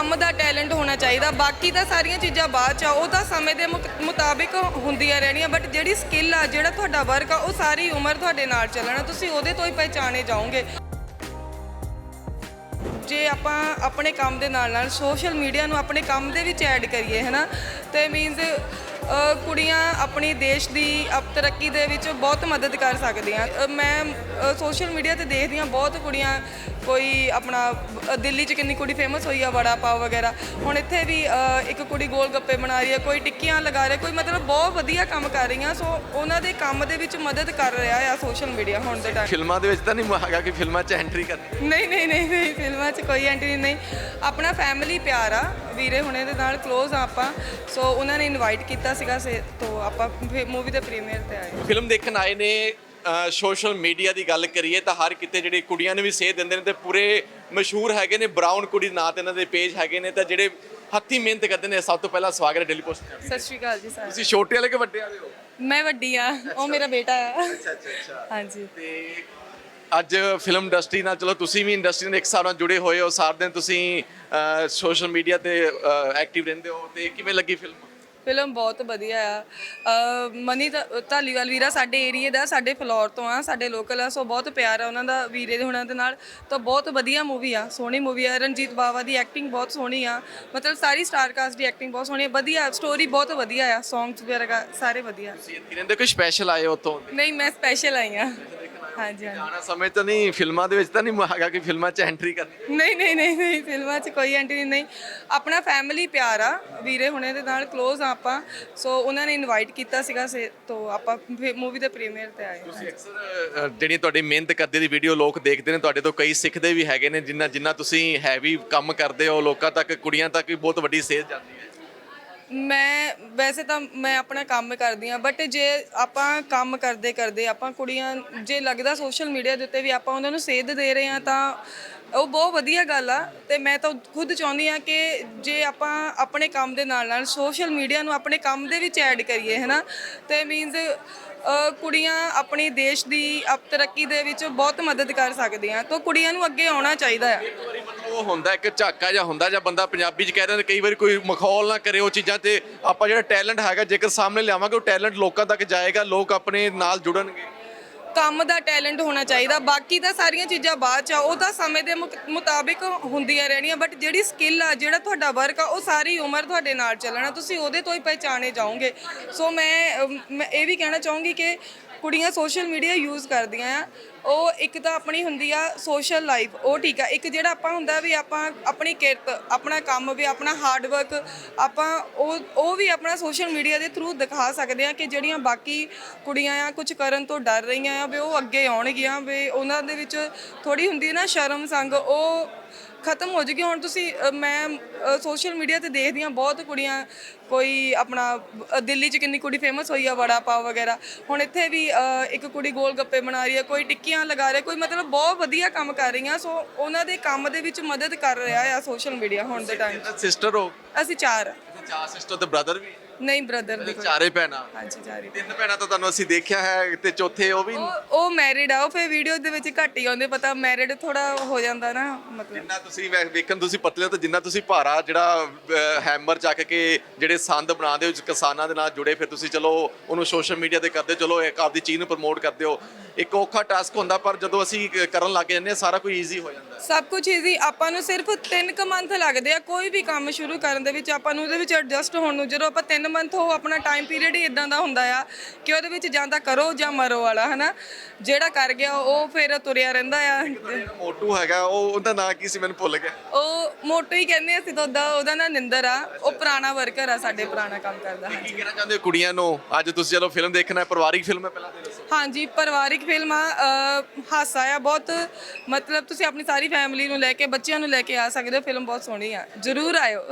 ਕੰਮ ਦਾ ਟੈਲੈਂਟ ਹੋਣਾ ਚਾਹੀਦਾ। ਬਾਕੀ ਤਾਂ ਸਾਰੀਆਂ ਚੀਜ਼ਾਂ ਬਾਅਦ ਚ ਆ। ਉਹ ਤਾਂ ਸਮੇਂ ਦੇ ਮੁਕ- ਮੁਤਾਬਿਕ ਹੁੰਦੀਆਂ ਰਹਿਣੀਆਂ ਬਟ ਜਿਹੜੀ ਸਕਿੱਲ ਆ, ਜਿਹੜਾ ਤੁਹਾਡਾ ਵਰਕ ਆ, ਉਹ ਸਾਰੀ ਉਮਰ ਤੁਹਾਡੇ ਨਾਲ ਚੱਲਣਾ। ਤੁਸੀਂ ਉਹਦੇ ਤੋਂ ਹੀ ਪਹਿਚਾਣੇ ਜਾਓਗੇ। ਜੇ ਆਪਾਂ ਆਪਣੇ ਕੰਮ ਦੇ ਨਾਲ ਨਾਲ ਸੋਸ਼ਲ ਮੀਡੀਆ ਨੂੰ ਆਪਣੇ ਕੰਮ ਦੇ ਵਿੱਚ ਐਡ ਕਰੀਏ ਹੈ ਨਾ ਤੇ ਮੀਨਸ ਕੁੜੀਆਂ ਆਪਣੀ ਦੇਸ਼ ਦੀ ਅਪ ਤਰੱਕੀ ਦੇ ਵਿੱਚ ਬਹੁਤ ਮਦਦ ਕਰ ਸਕਦੀਆਂ। ਅ, ਮੈਂ ਸੋਸ਼ਲ ਮੀਡੀਆ ਤੇ ਦੇਖਦੀ ਹਾਂ ਬਹੁਤ ਕੁੜੀਆਂ ਕੋਈ ਆਪਣਾ ਅ, ਦਿੱਲੀ 'ਚ ਕਿੰਨੀ ਕੁੜੀ ਫੇਮਸ ਹੋਈ ਆ ਵੜਾ ਪਾਓ ਵਗੈਰਾ। ਹੁਣ ਇੱਥੇ ਵੀ ਅ, ਇੱਕ ਕੁੜੀ ਗੋਲ ਗੱਪੇ ਬਣਾ ਰਹੀ ਹੈ ਕੋਈ ਟਿੱਕੀਆਂ ਲਗਾ ਰਿਹਾ ਕੋਈ ਮਤਲਬ ਬਹੁਤ ਵਧੀਆ ਕੰਮ ਕਰ ਰਹੀਆਂ ਸੋ ਉਹਨਾਂ ਦੇ ਕੰਮ ਦੇ ਵਿੱਚ ਮਦਦ ਕਰ ਰਿਹਾ ਆ ਸੋਸ਼ਲ ਮੀਡੀਆ ਹੁਣ ਦੇ ਟਾਈਮ ਫਿਲਮਾਂ ਦੇ ਵਿੱਚ ਤਾਂ ਨਹੀਂ ਹੈਗਾ ਕਿ ਫਿਲਮਾਂ 'ਚ ਐਂਟਰੀ ਨਹੀਂ ਨਹੀਂ ਨਹੀਂ ਨਹੀਂ ਫਿਲਮਾਂ 'ਚ ਕੋਈ ਐਂਟਰੀ ਨਹੀਂ। ਆਪਣਾ ਫੈਮਿਲੀ ਪਿਆਰ ਆ। ਵੀਰੇ ਹੁਣੇ ਦੇ ਨਾਲ ক্লোਜ਼ ਆ ਆਪਾਂ। ਸੋ ਉਹਨਾਂ ਨੇ ਇਨਵਾਈਟ ਕੀਤਾ ਸੀਗਾ ਸੇ ਤੋਂ ਆਪਾਂ ਮੂਵੀ ਦੇ ਪ੍ਰੀਮੀਅਰ ਤੇ ਆਏ। ਫਿਲਮ ਦੇਖਣ ਆਏ ਨੇ ਸੋਸ਼ਲ ਮੀਡੀਆ ਦੀ ਗੱਲ ਕਰੀਏ ਤਾਂ ਹਰ ਕਿਤੇ ਜਿਹੜੇ ਕੁੜੀਆਂ ਨੇ ਵੀ ਸੇਧ ਦਿੰਦੇ ਨੇ ਤੇ ਪੂਰੇ ਮਸ਼ਹੂਰ ਹੈਗੇ ਨੇ ਬਰਾਊਨ ਕੁੜੀ ਨਾਂ ਤੇ ਇਹਨਾਂ ਦੇ ਪੇਜ ਹੈਗੇ ਨੇ ਤਾਂ ਜਿਹੜੇ ਹੱਥੀ ਮਿਹਨਤ ਕਰਦੇ ਨੇ ਸਭ ਤੋਂ ਪਹਿਲਾਂ ਸਵਾਗਤ ਹੈ ਡੇਲੀ ਪੋਸਟ ਸਤਿ ਸ਼੍ਰੀ ਅਕਾਲ ਜੀ ਸਰ ਤੁਸੀਂ ਛੋਟੇ ਵਾਲੇ ਕਿ ਵੱਡੇ ਵਾਲੇ ਹੋ? ਮੈਂ ਵੱਡੀ ਆ ਉਹ ਮੇਰਾ ਬੇਟਾ ਆ। ਅੱਛਾ ਅੱਛਾ ਅੱਛਾ। ਹਾਂਜੀ। ਤੇ ਅੱਜ ਫਿਲਮ ਇੰਡਸਟਰੀ ਨਾਲ ਚਲੋ ਤੁਸੀਂ ਵੀ ਇੰਡਸਟਰੀ ਨਾਲ ਇੱਕ ਹਿਸਾਬ ਨਾਲ ਜੁੜੇ ਹੋਏ ਹੋ ਸਾਰਾ ਦਿਨ ਤੁਸੀਂ ਸੋਸ਼ਲ ਮੀਡੀਆ ਤੇ ਐਕਟਿਵ ਰਹਿੰਦੇ ਹੋ ਤੇ ਕਿਵੇਂ ਲੱਗੀ ਫਿਲਮ ਫਿਲਮ ਬਹੁਤ ਵਧੀਆ ਆ। ਮਨੀ ਧਾਲੀਵਾਲ ਵੀਰਾ ਸਾਡੇ ਏਰੀਏ ਦਾ ਸਾਡੇ ਫਲੋਰ ਤੋਂ ਆ ਸਾਡੇ ਲੋਕਲ ਆ ਸੋ ਬਹੁਤ ਪਿਆਰ ਆ ਉਹਨਾਂ ਦਾ ਵੀਰੇ ਦੇ ਹੁਣਾਂ ਦੇ ਨਾਲ। ਤਾਂ ਬਹੁਤ ਵਧੀਆ ਮੂਵੀ ਆ ਸੋਹਣੀ ਮੂਵੀ ਆ। ਰਣਜੀਤ ਬਾਵਾ ਦੀ ਐਕਟਿੰਗ ਬਹੁਤ ਸੋਹਣੀ ਆ। ਮਤਲਬ ਸਾਰੀ ਸਟਾਰ ਕਾਸਟ ਦੀ ਐਕਟਿੰਗ ਬਹੁਤ ਸੋਹਣੀ ਆ। ਵਧੀਆ ਸਟੋਰੀ ਬਹੁਤ ਵਧੀਆ ਆ ਸੌਂਗਸ ਵਗੈਰਾ ਸਾਰੇ ਵਧੀਆ। ਤੁਸੀਂ ਇੱਥੇ ਰਹਿੰਦੇ ਕੋਈ ਸਪੈਸ਼ਲ ਆਏ ਹੋ ਉੱਥੋਂ? ਨਹੀਂ ਮੈਂ ਸਪੈਸ਼ਲ ਆਈ ਆ। ਹਾਂਜੀ ਹਾਂਜੀ। ਜਾਣਾ ਸਮੇਂ ਤਾਂ ਨਹੀਂ ਫਿਲਮਾਂ ਦੇ ਵਿੱਚ ਤਾਂ ਨਹੀਂ ਹੈਗਾ ਕਿ ਫਿਲਮਾਂ 'ਚ ਐਂਟਰੀ ਕਰਨੀ। ਨਹੀਂ ਨਹੀਂ ਨਹੀਂ ਨਹੀਂ ਫਿਲਮਾਂ 'ਚ ਕੋਈ ਐਂਟਰੀ ਨਹੀਂ। ਆਪਣਾ ਫੈਮਿਲੀ ਪਿਆਰ ਆ ਵੀਰੇ ਹੁਣੇ ਦੇ ਨਾਲ ক্লোਜ਼ ਆ ਆਪਾਂ। ਸੋ ਉਹਨਾਂ ਨੇ ਇਨਵਾਈਟ ਕੀਤਾ ਸੀਗਾ ਸੇ ਤੋਂ ਆਪਾਂ ਮੂਵੀ ਦੇ ਪ੍ਰੀਮੀਅਰ ਤੇ ਆਏ ਤੁਸੀਂ ਅਕਸਰ ਅ, ਜਿਹੜੀ ਤੁਹਾਡੀ ਮਿਹਨਤ ਕਰਦੇ ਦੀ ਵੀਡੀਓ ਲੋਕ ਦੇਖਦੇ ਨੇ ਤੁਹਾਡੇ ਤੋਂ ਕਈ ਸਿੱਖਦੇ ਵੀ ਹੈਗੇ ਨੇ ਜਿੰਨਾ ਜਿੰਨਾ ਤੁਸੀਂ ਹੈਵੀ ਕੰਮ ਕਰਦੇ ਹੋ ਲੋਕਾਂ ਤੱਕ ਕੁੜੀਆਂ ਤੱਕ ਵੀ ਬਹੁਤ ਵੱਡੀ ਸੇਧ ਜਾਂਦੀ ਹੈ। ਮੈਂ, ਵੈਸੇ ਤਾਂ ਮੈਂ ਆਪਣਾ ਕੰਮ ਕਰਦੀ ਆ ਬਟ ਜੇ ਆਪਾਂ ਕੰਮ ਕਰਦੇ ਕਰਦੇ, ਆਪਾਂ ਕੁੜੀਆਂ, ਜੇ ਲੱਗਦਾ ਸੋਸ਼ਲ ਮੀਡੀਆ ਦੇ ਉੱਤੇ ਵੀ ਆਪਾਂ ਉਹਨਾਂ ਨੂੰ ਸੇਧ ਦੇ ਰਹੇ ਆ ਤਾਂ ਉਹ ਬਹੁਤ ਵਧੀਆ ਗੱਲ ਆ। ਤੇ ਮੈਂ ਤਾਂ ਖੁਦ ਚਾਹੁੰਦੀ ਆ ਕਿ ਜੇ ਆਪਾਂ ਆਪਣੇ ਕੰਮ ਦੇ ਨਾਲ ਨਾਲ ਸੋਸ਼ਲ ਮੀਡੀਆ ਨੂੰ ਆਪਣੇ ਕੰਮ ਦੇ ਵਿੱਚ ਐਡ ਕਰੀਏ, ਹੈਨਾ? ਤੇ ਮੀਨਸ ਕੁੜੀਆਂ ਆਪਣੇ ਦੇਸ਼ ਦੀ ਅਪ ਤਰੱਕੀ ਦੇ ਵਿੱਚ ਬਹੁਤ ਮਦਦ ਕਰ ਸਕਦੀਆਂ, ਤਾਂ ਕੁੜੀਆਂ ਨੂੰ ਅੱਗੇ ਆਉਣਾ ਚਾਹੀਦਾ ਆ। ਉਹ ਹੁੰਦਾ ਇੱਕ ਝਾਕਾ ਜਿਹਾ ਹੁੰਦਾ ਜਾਂ ਬੰਦਾ ਪੰਜਾਬੀ 'ਚ ਕਹਿ ਦਿੰਦਾ ਕਈ ਵਾਰੀ ਕੋਈ ਮਖੌਲ ਨਾ ਕਰੇ ਉਹ ਚੀਜ਼ਾਂ ਤੇ ਆਪਾਂ ਜਿਹੜਾ ਟੈਲੈਂਟ ਹੈਗਾ ਜੇਕਰ ਸਾਹਮਣੇ ਲਿਆਵਾਂਗੇ ਉਹ ਟੈਲੈਂਟ ਲੋਕਾਂ ਤੱਕ ਜਾਏਗਾ ਲੋਕ ਆਪਣੇ ਨਾਲ ਜੁੜਨਗੇ। ਕੰਮ ਦਾ ਟੈਲੈਂਟ ਹੋਣਾ ਚਾਹੀਦਾ ਬਾਕੀ ਤਾਂ ਸਾਰੀਆਂ ਚੀਜ਼ਾਂ ਬਾਅਦ ਚ ਆ ਉਹ ਤਾਂ ਸਮੇਂ ਦੇ ਮੁਕ- ਮੁਤਾਬਿਕ ਹੁੰਦੀਆਂ ਰਹਿਣੀਆਂ ਬਟ ਜਿਹੜੀ ਸਕਿੱਲ ਆ ਜਿਹੜਾ ਤੁਹਾਡਾ ਵਰਕ ਆ ਉਹ ਸਾਰੀ ਉਮਰ ਤੁਹਾਡੇ ਨਾਲ ਚੱਲਣਾ ਤੁਸੀਂ ਉਹਦੇ ਤੋਂ ਹੀ ਪਹਿਚਾਣੇ ਜਾਓਗੇ। ਸੋ ਮੈਂ ਅਮ, ਮੈਂ ਇਹ ਵੀ ਕਹਿਣਾ ਚਾਹੂੰਗੀ ਕਿ ਕੁੜੀਆਂ ਸੋਸ਼ਲ ਮੀਡੀਆ ਯੂਜ਼ ਕਰਦੀਆਂ ਆ, ਉਹ ਇੱਕ ਤਾਂ ਆਪਣੀ ਹੁੰਦੀ ਆ ਸੋਸ਼ਲ ਲਾਈਫ ਉਹ ਠੀਕ ਆ। ਇੱਕ ਜਿਹੜਾ ਆਪਾਂ ਹੁੰਦਾ ਵੀ ਆਪਾਂ ਆਪਣੀ ਕਿਰਤ, ਆਪਣਾ ਕੰਮ ਵੀ, ਆਪਣਾ ਹਾਰਡ ਵਰਕ ਆਪਾਂ ਉਹ ਉਹ ਵੀ ਆਪਣਾ ਸੋਸ਼ਲ ਮੀਡੀਆ ਦੇ ਥਰੂ ਦਿਖਾ ਸਕਦੇ ਆ ਕਿ ਜਿਹੜੀਆਂ ਬਾਕੀ ਕੁੜੀਆਂ ਆ ਕੁਝ ਕਰਨ ਤੋਂ ਡਰ ਰਹੀਆਂ ਆ, ਵੀ ਉਹ ਅੱਗੇ ਆਉਣਗੀਆਂ, ਵੀ ਉਹਨਾਂ ਦੇ ਵਿੱਚ ਥੋੜੀ ਹੁੰਦੀ ਨਾ ਸ਼ਰਮ ਸੰਗ, ਉਹ ਖਤਮ ਹੋ ਜੂਗੀ। ਹੁਣ ਤੁਸੀਂ ਅ, ਮੈਂ ਸੋਸ਼ਲ ਮੀਡੀਆ ਤੇ ਦੇਖਦੀ ਹਾਂ ਬਹੁਤ ਕੁੜੀਆਂ ਕੋਈ ਆਪਣਾ ਅ, ਦਿੱਲੀ 'ਚ ਕਿੰਨੀ ਕੁੜੀ ਫੇਮਸ ਹੋਈ ਆ ਵੜਾ ਪਾਓ ਵਗੈਰਾ। ਹੁਣ ਇੱਥੇ ਵੀ ਅ, ਇੱਕ ਕੁੜੀ ਗੋਲ ਗੱਪੇ ਬਣਾ ਰਹੀ ਹੈ ਕੋਈ ਟਿੱਕੀਆਂ ਲਗਾ ਰਿਹਾ ਕੋਈ ਮਤਲਬ ਬਹੁਤ ਵਧੀਆ ਕੰਮ ਕਰ ਰਹੀਆਂ। ਸੋ ਉਹਨਾਂ ਦੇ ਕੰਮ ਦੇ ਵਿੱਚ ਮਦਦ ਕਰ ਰਿਹਾ ਆ ਸੋਸ਼ਲ ਮੀਡੀਆ ਹੁਣ ਦੇ ਟਾਈਮ ਸਿਸਟਰ ਹੋ? ਅਸੀਂ ਚਾਰ। ਆ। ਚਾਰ ਸਿਸਟਰ ਤੇ ਬ੍ਰਦਰ ਵੀ? ਨਹੀਂ ਬ੍ਰਦਰ ਦੀ ਕੋਈ ਚਾਰੇ ਭੈਣਾਂ। ਹਾਂਜੀ ਚਾਰ ਹੀ। ਤਿੰਨ ਭੈਣਾਂ ਤਾਂ ਤੁਹਾਨੂੰ ਅਸੀਂ ਦੇਖਿਆ ਹੈ ਤੇ ਚੌਥੇ ਉਹ ਵੀ। ਉਹ ਉਹ ਮੈਰਿਡ ਆ ਉਹ ਫੇ ਵੀਡੀਓ ਦੇ ਵਿੱਚ ਘੱਟ ਹੀ ਆਉਂਦੇ ਪਤਾ ਮੈਰਿਡ ਥੋੜਾ ਹੋ ਜਾਂਦਾ ਨਾ ਮਤਲਬ। ਜਿੰਨਾ ਤੁਸੀਂ ਵੇ- ਵੇਖਣ ਤੁਸੀਂ ਪਤਲੇ ਹੋ ਤੇ ਜਿੰਨਾ ਤੁਸੀਂ ਭਾਰਾ ਜਿਹੜਾ ਹੈਮਰ ਚੱਕ ਕੇ ਜਿਹੜੇ ਸੰਦ ਬਣਾਉਂਦੇ ਹੋ ਕਿਸਾਨਾਂ ਦੇ ਨਾਲ ਜੁੜੇ ਫਿਰ ਤੁਸੀਂ ਚਲੋ ਉਹਨੂੰ ਸੋਸ਼ਲ ਮੀਡੀਆ ਤੇ ਕਰਦੇ ਹੋ, ਚਲੋ ਇੱਕ ਆਪਦੀ ਚੀਜ਼ ਨੂੰ ਪ੍ਰਮੋਟ ਕਰਦੇ ਹੋ। ਇੱਕ ਔਖਾ ਟਾਸਕ ਹੁੰਦਾ ਪਰ ਜਦੋਂ ਅਸੀਂ ਕ- ਕਰਨ ਲੱਗ ਜਾਂਦੇ ਹਾਂ ਸਾਰਾ ਕੁਝ ਈਜ਼ੀ ਹੋ ਜਾਂਦਾ ਹੈ। ਸਭ ਕੁਝ ਈਜ਼ੀ ਆਪਾਂ ਨੂੰ ਸਿਰਫ 3 ਕੁ ਮੰਥ ਲੱਗਦੇ ਆ ਕੋਈ ਵੀ ਕੰਮ ਸ਼ੁਰੂ ਕਰਨ ਦੇ ਵਿੱਚ ਆਪਾਂ ਨੂੰ ਉਹਦੇ ਵਿੱਚ ਐਡਜਸਟ ਹੋਣ ਨੂੰ ਜਦੋਂ ਆਪਾਂ 3 ਮੰਥ ਹੋ ਆਪਣਾ ਟਾਈਮ ਪੀਰੀਅਡ ਹੀ ਇਦਾਂ ਦਾ ਹੁੰਦਾ ਆ ਕਿ ਉਹਦੇ ਵਿੱਚ ਜਾਂ ਤਾਂ ਕਰੋ ਜਾਂ ਮਰੋ ਵਾਲਾ ਹਨਾ? ਜਿਹੜਾ ਕਰ ਗਿਆ ਉਹ ਫਿਰ ਤੁਰਿਆ ਰਹਿੰਦਾ ਆ। ਮੋਟੂ ਹੈਗਾ? ਉਹ ਉਹਦਾ ਨਾਂ ਕੀ ਸੀ? ਮੈਨੂੰ ਭੁੱਲ ਗਿਆ। ਉਹ ਮੋਟੋ ਹੀ ਕਹਿੰਦੇ ਅਸੀਂ ਤਾਂ ਉਹਦਾ ਉਹਦਾ ਨਾਂ ਨਿੰਦਰ ਆ। ਉਹ ਪੁਰਾਣਾ ਵਰਕਰ ਆ ਸਾਡੇ ਪੁਰਾਣਾ ਕੰਮ ਕਰਦਾ ਕੀ ਕਹਿਣਾ ਚਾਹੁੰਦੇ ਹੋ ਕੁੜੀਆਂ ਨੂੰ? ਅੱਜ ਤੁਸੀਂ ਚਲੋ ਫਿਲਮ ਦੇਖਣਾ ਹੈ ਪਰਿਵਾਰਿਕ ਫਿਲਮ ਹੈ ਪਹਿਲਾਂ ਤੇ ਦੱਸੋ। ਹਾਂਜੀ ਪਰਿਵਾਰਿਕ ਫਿਲਮਾਂ ਅਹ, ਹਾਸਾ ਆ ਬਹੁਤ। ਮਤਲਬ ਤੁਸੀਂ ਆਪਣੀ ਸਾਰੀ ਫੈਮਿਲੀ ਨੂੰ ਲੈ ਕੇ ਬੱਚਿਆਂ ਨੂੰ ਲੈ ਕੇ ਆ ਸਕਦੇ ਹੋ ਫਿਲਮ ਬਹੁਤ ਸੋਹਣੀ ਆ। ਜਰੂਰ ਆਇਓ।